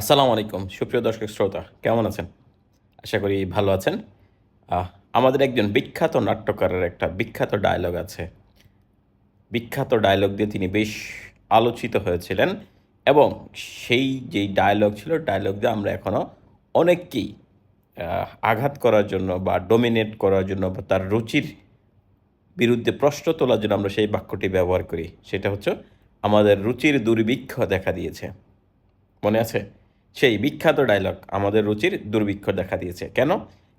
আসসালামু আলাইকুম, সুপ্রিয় দর্শক শ্রোতা, কেমন আছেন? আশা করি ভালো আছেন। আমাদের একজন বিখ্যাত নাট্যকারের একটা বিখ্যাত ডায়লগ আছে। বিখ্যাত ডায়লগ দিয়ে তিনি বেশ আলোচিত হয়েছিলেন এবং সেই যেই ডায়লগ ছিল ডায়লগ দিয়ে আমরা এখনও অনেককেই আঘাত করার জন্য বা ডোমিনেট করার জন্য বা তার রুচির বিরুদ্ধে প্রশ্ন তোলার জন্য আমরা সেই বাক্যটি ব্যবহার করি। সেটা হচ্ছে, আমাদের রুচির দুর্ভিক্ষ দেখা দিয়েছে। মনে আছে? সেই বিখ্যাত ডায়লগ আমাদের রুচির দুর্ভিক্ষ দেখা দিয়েছে। কেন?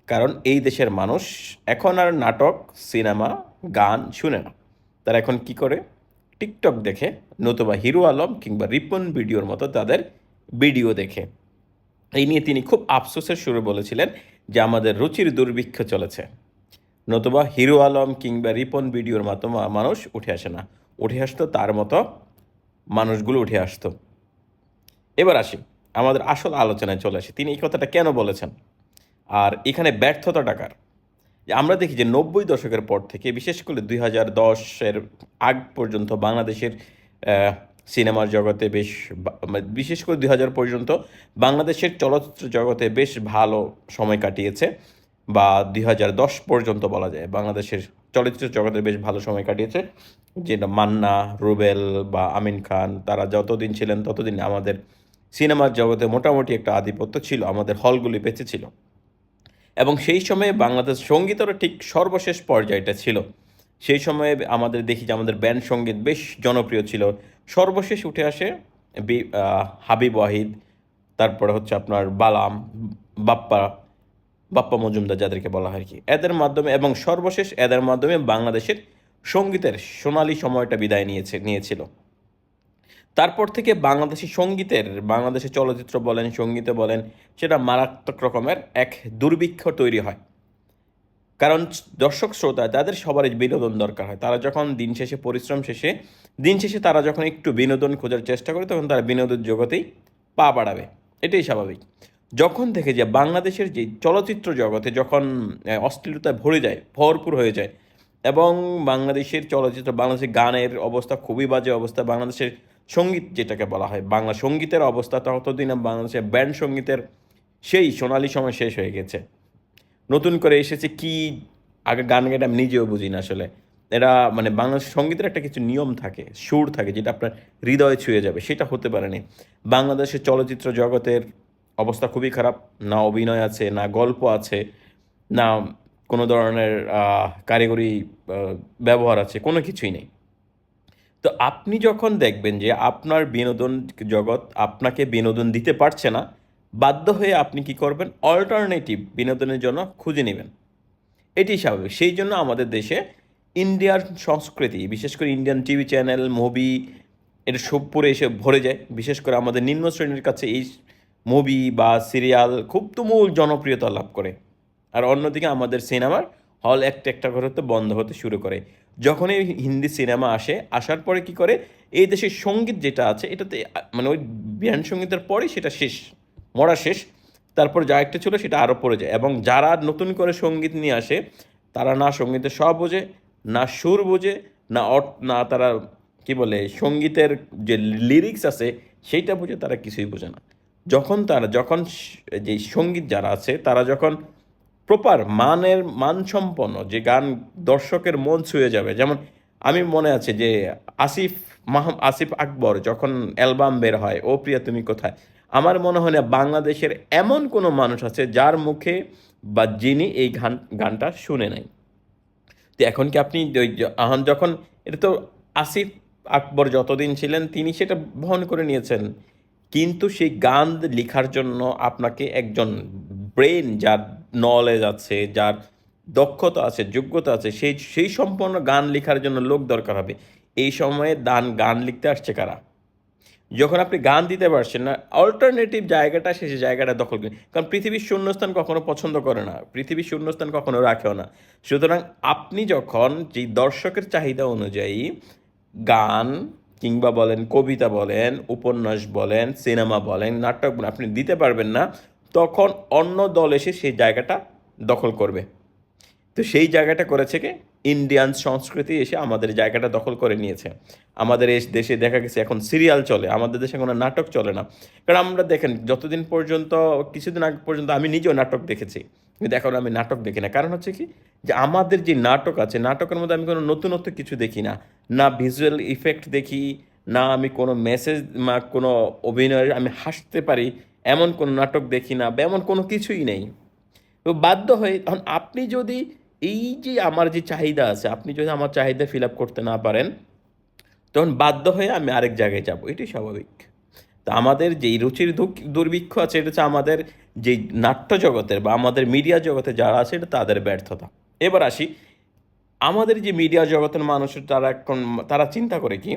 কারণ এই দেশের মানুষ এখন আর নাটক, সিনেমা, গান শুনে না। তারা এখন কি করে? টিকটক দেখে, নতুবা হিরো আলম কিংবা রিপন ভিডিওর মতো তাদের ভিডিও দেখে। এই নিয়ে তিনি খুব আফসোসের সুরে বলেছিলেন যে আমাদের রুচির দুর্ভিক্ষ চলেছে। নতুবা হিরো আলম কিংবা রিপন ভিডিওর মতো মানুষ উঠে আসে না। উঠে আসতো তার মতো মানুষগুলো উঠে আসতো। এবার আসি। আমাদের আসল আলোচনায় চলে আসি। তিনি এই কথাটা কেন বলেছেন? আর এখানে ব্যর্থতা টাকার যে আমরা দেখি যে নব্বই দশকের পর থেকে, বিশেষ করে দুই হাজার দশের আগ পর্যন্ত বাংলাদেশের সিনেমার জগতে বেশ মানে বিশেষ করে দুই হাজার পর্যন্ত বাংলাদেশের চলচ্চিত্র জগতে বেশ ভালো সময় কাটিয়েছে বা দুই হাজার দশ পর্যন্ত বলা যায়, বাংলাদেশের চলচ্চিত্র জগতে বেশ ভালো সময় কাটিয়েছে। যেটা মান্না, রুবেল বা আমিন খান, তারা যতদিন ছিলেন ততদিন আমাদের সিনেমার জগতে মোটামুটি একটা আধিপত্য ছিল, আমাদের হলগুলি বেঁচে ছিল। এবং সেই সময়ে বাংলাদেশ সঙ্গীতেরও ঠিক সর্বশেষ পর্যায়টা ছিল। সেই সময়ে আমাদের দেখি যে আমাদের ব্যান্ড সংগীত বেশ জনপ্রিয় ছিল। সর্বশেষ উঠে আসে বি- হাবিব ওয়াহিদ, তারপরে হচ্ছে আপনার বালাম, বাপ্পা বাপ্পা মজুমদার যাদেরকে বলা হয় কি। এদের মাধ্যমে এবং সর্বশেষ এদের মাধ্যমে বাংলাদেশের সঙ্গীতের সোনালি সময়টা বিদায় নিয়েছে, নিয়েছিল। তারপর থেকে বাংলাদেশি সঙ্গীতের, বাংলাদেশি চলচ্চিত্র বলেন, সঙ্গীতে বলেন, সেটা মারাত্মক রকমের এক দুর্ভিক্ষ তৈরি হয়। কারণ দর্শক শ্রোতা তাদের সবারই বিনোদন দরকার হয়। তারা যখন দিন শেষে, পরিশ্রম শেষে, দিন শেষে তারা যখন একটু বিনোদন খোঁজার চেষ্টা করে, তখন তারা বিনোদন জগতেই পা বাড়াবে। এটাই স্বাভাবিক। যখন থেকে যে বাংলাদেশের যে চলচ্চিত্র জগতে যখন অশ্লীলতায় ভরে যায়, ভরপুর হয়ে যায়, এবং বাংলাদেশের চলচ্চিত্র, বাংলাদেশের গানের অবস্থা খুবই বাজে অবস্থা, বাংলাদেশের সংগীত যেটাকে বলা হয়, বাংলা সঙ্গীতের অবস্থা ততদিন বাংলাদেশের ব্যান্ড সঙ্গীতের সেই সোনালি সময় শেষ হয়ে গেছে। নতুন করে এসেছে কি, আগে গান গেটা আমি নিজেও বুঝি না আসলে। এরা মানে বাংলা সঙ্গীতের একটা কিছু নিয়ম থাকে, সুর থাকে যেটা আপনার হৃদয়ে ছুঁয়ে যাবে, সেটা হতে পারেনি। বাংলাদেশের চলচ্চিত্র জগতের অবস্থা খুবই খারাপ, না অভিনয় আছে, না গল্প আছে, না কোনো ধরনের কারিগরি ব্যবহার আছে, কোনো কিছুই নেই। তো আপনি যখন দেখবেন যে আপনার বিনোদন জগৎ আপনাকে বিনোদন দিতে পারছে না, বাধ্য হয়ে আপনি কি করবেন? অল্টারনেটিভ বিনোদনের জন্য খুঁজে নেবেন। এটি স্বাভাবিক। সেই জন্য আমাদের দেশে ইন্ডিয়ার সংস্কৃতি, বিশেষ করে ইন্ডিয়ান টিভি চ্যানেল, মুভি, এটা সব পরে এসে ভরে যায়। বিশেষ করে আমাদের নিম্ন শ্রেণির কাছে এই মুভি বা সিরিয়াল খুব তুমুল জনপ্রিয়তা লাভ করে। আর অন্যদিকে আমাদের সিনেমার হল একটা একটা করে হতে বন্ধ হতে শুরু করে। যখনই হিন্দি সিনেমা আসে, আসার পরে কি করে? এই দেশের সংগীত যেটা আছে, এটাতে মানে ওই বিয়ান সঙ্গীতের পরেই সেটা শেষ, মরা শেষ। তারপর যা একটা ছিল সেটা আরও পড়ে যায় এবং যারা নতুন করে সংগীত নিয়ে আসে, তারা না সঙ্গীতের সব বোঝে, না সুর বোঝে, না অট, না তারা, কি বলে, সঙ্গীতের যে লিরিক্স আছে, সেইটা বুঝে তারা কিছুই বোঝে না। যখন তারা, যখন যে সংগীত যারা আছে, তারা যখন প্রপার মানের, মানসম্পন্ন যে গান দর্শকের মন ছুঁয়ে যাবে। যেমন আমি মনে আছে যে আসিফ মাহ, আসিফ আকবর যখন অ্যালবাম বের হয়, ও প্রিয়া, তুমি কোথায়? আমার মনে হয় না বাংলাদেশের এমন কোনো মানুষ আছে যার মুখে বা যিনি এই গান গানটা শুনে নাই। তো এখন কি আপনি যখন, এটা তো আসিফ আকবর যতদিন ছিলেন, তিনি সেটা বহন করে নিয়েছেন। কিন্তু সেই গান লেখার জন্য আপনাকে একজন ব্রেন, যার নলেজ আছে, যার দক্ষতা আছে, যোগ্যতা আছে, সেই সেই সম্পন্ন গান লেখার জন্য লোক দরকার হবে। এই সময়ে দান, গান লিখতে আসছে কারা? যখন আপনি গান দিতে পারছেন না অল্টারনেটিভ জায়গাটা সে জায়গাটা দখল করে। কারণ পৃথিবীর শূন্যস্থান কখনো পছন্দ করে না, পৃথিবীর শূন্যস্থান কখনো রাখেও না। সুতরাং আপনি যখন যেই দর্শকের চাহিদা অনুযায়ী গান কিংবা বলেন কবিতা বলেন, উপন্যাস বলেন, সিনেমা বলেন, নাটক আপনি দিতে পারবেন না তখন অন্য দল এসে সেই জায়গাটা দখল করবে। তো সেই জায়গাটা করেছে কে? ইন্ডিয়ান সংস্কৃতি এসে আমাদের জায়গাটা দখল করে নিয়েছে। আমাদের এই দেশে দেখা গেছে এখন সিরিয়াল চলে, আমাদের দেশে কোনো নাটক চলে না। কারণ আমরা দেখেন, যতদিন পর্যন্ত, কিছুদিন আগে পর্যন্ত আমি নিজেও নাটক দেখেছি। কিন্তু এখন আমি নাটক দেখি না। কারণ হচ্ছে কি? যে আমাদের যে নাটক আছে, নাটকের মধ্যে আমি কোনো নতুনত্ব কিছু দেখি না। না ভিজুয়াল ইফেক্ট দেখি, না আমি কোনো মেসেজ বা কোনো অভিনয়ের আমি হাসতে পারি। এমন কোনো নাটক দেখি না বা এমন কোনো কিছুই নেই। তো বাধ্য হয়ে তখন আপনি যদি এই যে আমার যে চাহিদা আছে, আপনি যদি আমার চাহিদা ফিল আপ করতে না পারেন, তখন বাধ্য হয়ে আমি আরেক জায়গায় যাব। এটাই স্বাভাবিক। তা আমাদের যেই রুচির দুর্ভিক্ষ আছে, এটা হচ্ছে আমাদের যেই নাট্য জগতের বা আমাদের মিডিয়া জগতে যারা আছে, এটা তাদের ব্যর্থতা। এবার আসি, আমাদের যে মিডিয়া জগতের মানুষ, তারা এখন, তারা চিন্তা করে কি?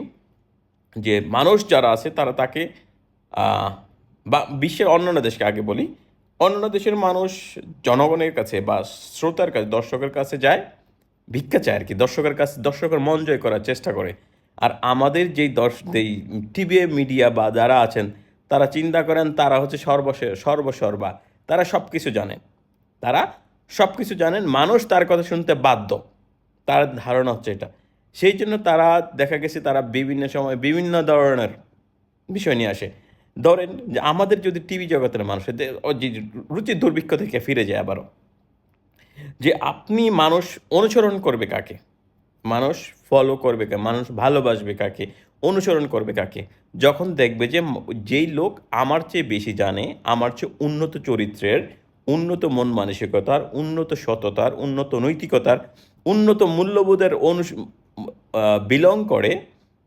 যে মানুষ যারা আছে, তারা তাকে বা বিশ্বের অন্যান্য দেশকে আগে বলি, অন্যান্য দেশের মানুষ জনগণের কাছে বা শ্রোতার কাছে, দর্শকের কাছে যায়, ভিক্ষা চায় আর কি, দর্শকের কাছে, দর্শকের মন জয় করার চেষ্টা করে। আর আমাদের যেই দর্শ, যেই টিভি মিডিয়া বা যারা আছেন, তারা চিন্তা করেন তারা হচ্ছে সর্বশে, সর্বসর্বা, তারা সব কিছু জানেন তারা সব কিছু জানেন, মানুষ তার কথা শুনতে বাধ্য। তার ধারণা হচ্ছে এটা। সেই জন্য তারা, দেখা গেছে তারা বিভিন্ন সময় বিভিন্ন ধরনের বিষয় নিয়ে আসে। ধরেন যে আমাদের যদি টিভি জগতের মানুষের রুচির দুর্ভিক্ষ থেকে ফিরে যায় আবারও, যে আপনি মানুষ অনুসরণ করবে কাকে? মানুষ ফলো করবে কাকে মানুষ ভালোবাসবে কাকে? অনুসরণ করবে কাকে? যখন দেখবে যে যেই লোক আমার চেয়ে বেশি জানে, আমার চেয়ে উন্নত চরিত্রের, উন্নত মন মানসিকতার, উন্নত সততার, উন্নত নৈতিকতার, উন্নত মূল্যবোধের অনু বিলং করে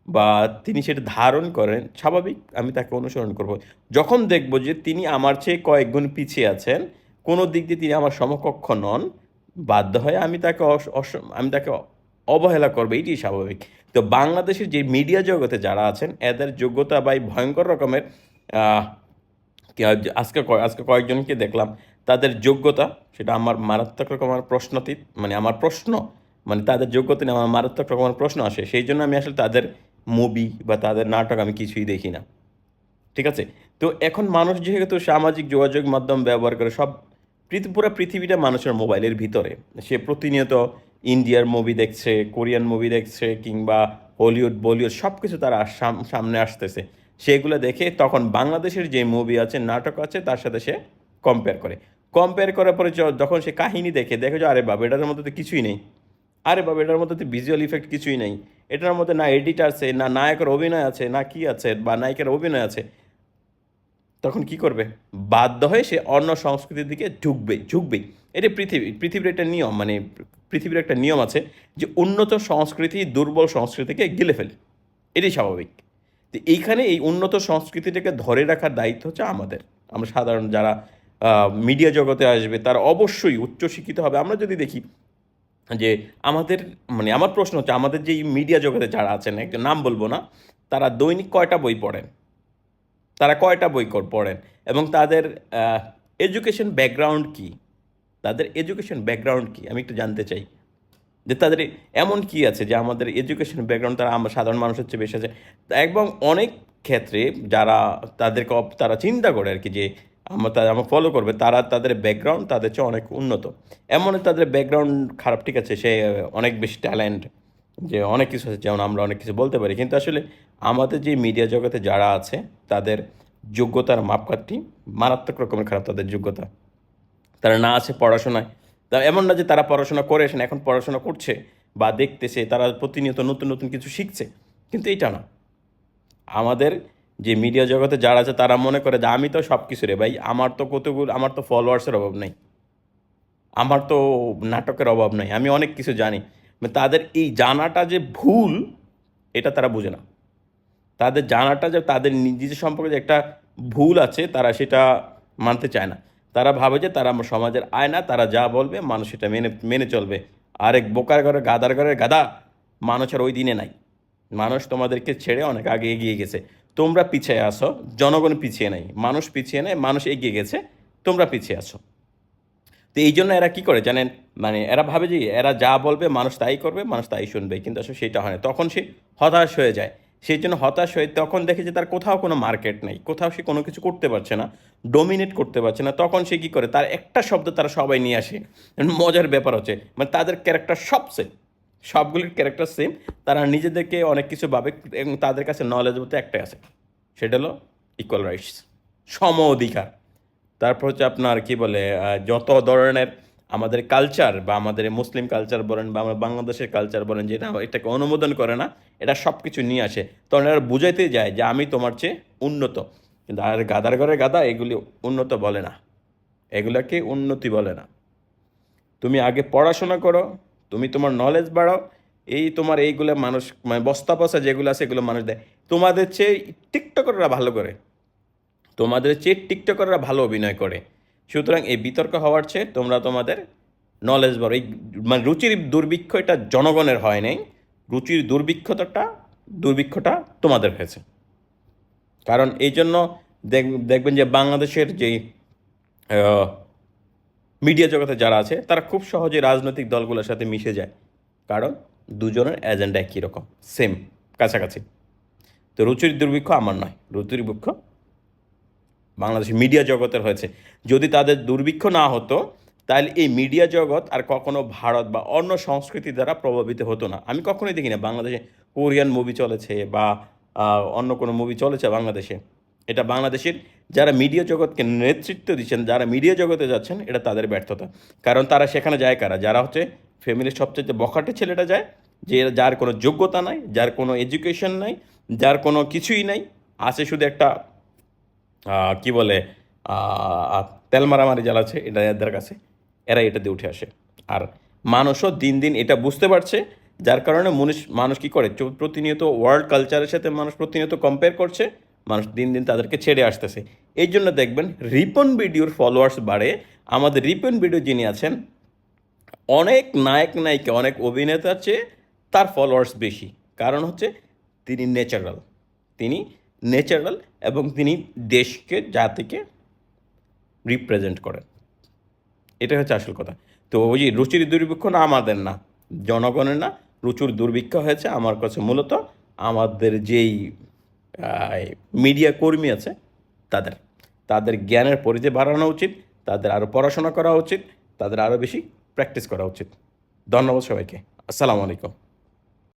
বা তিনি সেটা ধারণ করেন, স্বাভাবিক আমি তাকে অনুসরণ করব। যখন দেখব যে তিনি আমার চেয়ে কয়েক গুণ পিছিয়ে আছেন, কোনো দিক দিয়ে তিনি আমার সমকক্ষ নন, বাধ্য হয়ে আমি তাকে আমি তাকে অবহেলা করব এটি স্বাভাবিক। তো বাংলাদেশের যে মিডিয়া জগতে যারা আছেন, এদের যোগ্যতা বা এই ভয়ঙ্কর রকমের আজকে আজকে কয়েকজনকে দেখলাম, তাদের যোগ্যতা, সেটা আমার মারাত্মক রকমের প্রশ্নতীত মানে আমার প্রশ্ন মানে তাদের যোগ্যতা নিয়ে আমার মারাত্মক রকমের প্রশ্ন আসে, সেই জন্য আমি আসলে তাদের মুভি বা তাদের নাটক আমি কিছুই দেখি না। ঠিক আছে? তো এখন মানুষ যেহেতু সামাজিক যোগাযোগ মাধ্যম ব্যবহার করে, সব পুরো পৃথিবীটা মানুষের মোবাইলের ভিতরে। সে প্রতিনিয়ত ইন্ডিয়ার মুভি দেখছে কোরিয়ান মুভি দেখছে, কিংবা হলিউড বলিউড সব কিছু তারা সাম- সামনে আসতেছে। সেগুলো দেখে তখন বাংলাদেশের যে মুভি আছে, নাটক আছে, তার সাথে সে কম্পেয়ার করে। কম্পেয়ার করার পরে যখন সে কাহিনী দেখে দেখে যে, আরে বাবা, এটার মধ্যে তো কিছুই নেই। আরে বাবা, এটার মধ্যে তো ভিজুয়াল ইফেক্ট কিছুই নেই। এটার মধ্যে না এডিট আছে, না নায়কের অভিনয় আছে, না কি আছে, বা নায়িকার অভিনয় আছে। তখন কি করবে? বাধ্য হয়ে সে অন্য সংস্কৃতির দিকে ঝুঁকবে ঝুঁকবেই এটা পৃথিবী, পৃথিবীর একটা নিয়ম মানে পৃথিবীর একটা নিয়ম আছে যে উন্নত সংস্কৃতি দুর্বল সংস্কৃতিকে গিলে ফেলে। এটাই স্বাভাবিক। তো এইখানে এই উন্নত সংস্কৃতিটাকে ধরে রাখার দায়িত্ব হচ্ছে আমাদের। আমরা সাধারণ যারা মিডিয়া জগতে আসবে, তারা অবশ্যই উচ্চশিক্ষিত হবে। আমরা যদি দেখি যে আমাদের মানে আমার প্রশ্ন হচ্ছে, আমাদের যে মিডিয়া জগতে যারা আছেন, একজন নাম বলব না, তারা দৈনিক কয়টা বই পড়েন? তারা কয়টা বই পড়েন? এবং তাদের এডুকেশন ব্যাকগ্রাউন্ড কি? তাদের এডুকেশন ব্যাকগ্রাউন্ড কি? আমি একটু জানতে চাই। যে তাদের এমন কি আছে যে আমাদের এডুকেশন ব্যাকগ্রাউন্ড তারা আমরা সাধারণ মানুষের চেয়ে বেশি আছে? এবং অনেক ক্ষেত্রে যারা তাদেরকে তারা চিন্তা করে আর কি যে আমরা তারা আমার ফলো করবে। তারা তাদের ব্যাকগ্রাউন্ড তাদের চেয়ে অনেক উন্নত। এমন তাদের ব্যাকগ্রাউন্ড খারাপ ঠিক আছে, সে অনেক বেশি ট্যালেন্ট যে অনেক কিছু আছে, যেমন আমরা অনেক কিছু বলতে পারি। কিন্তু আসলে আমাদের যে মিডিয়া জগতে যারা আছে, তাদের যোগ্যতার মাপকাঠি মারাত্মক রকমের খারাপ তাদের যোগ্যতা। তারা না আছে পড়াশোনায়। তা এমন না যে তারা পড়াশোনা করে আসেন, এখন পড়াশোনা করছে বা দেখতেছে, তারা প্রতিনিয়ত নতুন নতুন কিছু শিখছে। কিন্তু এটা না। আমাদের যে মিডিয়া জগতে যারা আছে, তারা মনে করে যে আমি তো সব কিছু রে ভাই, আমার তো কতগুলো, আমার তো ফলোয়ার্সের অভাব নেই। আমার তো নাটকের অভাব নেই, আমি অনেক কিছু জানি। মানে তাদের এই জানাটা যে ভুল, এটা তারা বুঝে না। তাদের জানাটা যে, তাদের নিজের সম্পর্কে যে একটা ভুল আছে, তারা সেটা মানতে চায় না। তারা ভাবে যে, তারা আমার সমাজের আয়না, তারা যা বলবে, মানুষ সেটা মেনে মেনে চলবে। আরেক বোকার ঘরে, গাদার ঘরে, গাদা, মানুষের ওই দিনে নাই। মানুষ তোমাদেরকে ছেড়ে অনেক আগে এগিয়ে গেছে। তোমরা পিছিয়ে আসো জনগণ পিছিয়ে নেই, মানুষ পিছিয়ে নেয় মানুষ এগিয়ে গেছে, তোমরা পিছিয়ে আসো তো এই জন্য এরা কি করে জানেন? মানে এরা ভাবে যে এরা যা বলবে মানুষ তাই করবে, মানুষ তাই শুনবে, কিন্তু আসলে সেটা হয় না। তখন সে হতাশ হয়ে যায়। সেই জন্য হতাশ হয়ে তখন দেখে যে তার কোথাও কোনো মার্কেট নেই, কোথাও সে কোনো কিছু করতে পারছে না ডোমিনেট করতে পারছে না। তখন সে কী করে? তার একটা শব্দ তারা সবাই নিয়ে আসে। মজার ব্যাপার হচ্ছে মানে তাদের ক্যারেক্টার সবচেয়ে সবগুলির ক্যারেক্টার সেম তারা নিজেদেরকে অনেক কিছু ভাবে এবং তাদের কাছে নলেজ বলতে একটাই আছে। সেটা হলো ইকুয়াল রাইটস সম অধিকার। তারপর হচ্ছে আপনার কি বলে যত ধরনের আমাদের কালচার বা আমাদের মুসলিম কালচার বলেন বা আমরা বাংলাদেশের কালচার বলেন, যেটা এটাকে অনুমোদন করে না, এটা সব কিছু নিয়ে আসে। তখন এরা বুঝাইতে যায় যে আমি তোমার চেয়ে উন্নত। কিন্তু আর গাদার ঘরে গাদা এগুলি উন্নত বলে না। এগুলোকে উন্নতি বলে না। তুমি আগে পড়াশোনা করো তুমি তোমার নলেজ বাড়াও, এই তোমার এইগুলো মানুষ মানে বস্তা পচা যেগুলো আছে এগুলো মানুষ দেয়। তোমাদের চেয়ে টিকটকাররা ভালো করে। তোমাদের চেয়ে টিকটকাররা ভালো অভিনয় করে। সুতরাং এই বিতর্ক হওয়ার চেয়ে তোমরা তোমাদের নলেজ বড় এই মানে রুচির দুর্ভিক্ষ এটা জনগণের হয় নাই। রুচির দুর্ভিক্ষতাটা, দুর্ভিক্ষটা তোমাদের হয়েছে। কারণ এই জন্য দেখ- দেখবেন যে বাংলাদেশের যেই মিডিয়া জগতে যারা আছে, তারা খুব সহজে রাজনৈতিক দলগুলোর সাথে মিশে যায়। কারণ দুজনের এজেন্ডা একই রকম সেম কাছাকাছি। তো রুচির দুর্ভিক্ষ আমার নয়, রুচির বাংলাদেশের মিডিয়া জগতের হয়েছে। যদি তাদের দুর্ভিক্ষ না হতো, তাহলে এই মিডিয়া জগৎ আর কখনো ভারত বা অন্য সংস্কৃতি দ্বারা প্রভাবিত হতো না। আমি কখনোই দেখি না বাংলাদেশে কোরিয়ান মুভি চলেছে বা অন্য কোনো মুভি চলেছে বাংলাদেশে। এটা বাংলাদেশের যারা মিডিয়া জগৎকে নেতৃত্ব দিচ্ছেন, যারা মিডিয়া জগতে যাচ্ছেন, এটা তাদের ব্যর্থতা। কারণ তারা সেখানে যায় কারা? যারা হচ্ছে ফ্যামিলির সবচেয়ে বখাটে ছেলেটা যায়, যে যার কোনো যোগ্যতা নাই, যার কোনো এডুকেশন নাই, যার কোনো কিছুই নাই, আছে শুধু একটা কি বলে তেল মারামারি জ্বালাচ্ছে এটা এদের কাছে। এরা এটা দিয়ে উঠে আসে। আর মানুষও দিন দিন এটা বুঝতে পারছে, যার কারণে মানুষ মানুষ কী করে? প্রতিনিয়ত ওয়ার্ল্ড কালচারের সাথে মানুষ প্রতিনিয়ত কম্পেয়ার করছে মানুষ দিন দিন তাদেরকে ছেড়ে আসতেছে। এই জন্য দেখবেন রিপন ভিডিওর ফলোয়ার্স বাড়ে। আমাদের রিপন ভিডিও যিনি আছেন, অনেক নায়ক, নায়িকা, অনেক অভিনেতার চেয়ে তার ফলোয়ার্স বেশি। কারণ হচ্ছে তিনি ন্যাচারাল তিনি ন্যাচারাল এবং তিনি দেশকে, জাতিকে রিপ্রেজেন্ট করেন। এটা হচ্ছে আসল কথা। তো ওই যে রুচির দুর্ভিক্ষ না আমাদের না, জনগণের না, রুচুর দুর্ভিক্ষ হয়েছে আমার কাছে মূলত আমাদের যেই মিডিয়া কর্মী আছে, তাদের তাদের জ্ঞানের পরিধি বাড়ানো উচিত, তাদের আরও পড়াশোনা করা উচিত, তাদের আরও বেশি প্র্যাকটিস করা উচিত। ধন্যবাদ সবাইকে। আসসালামু আলাইকুম।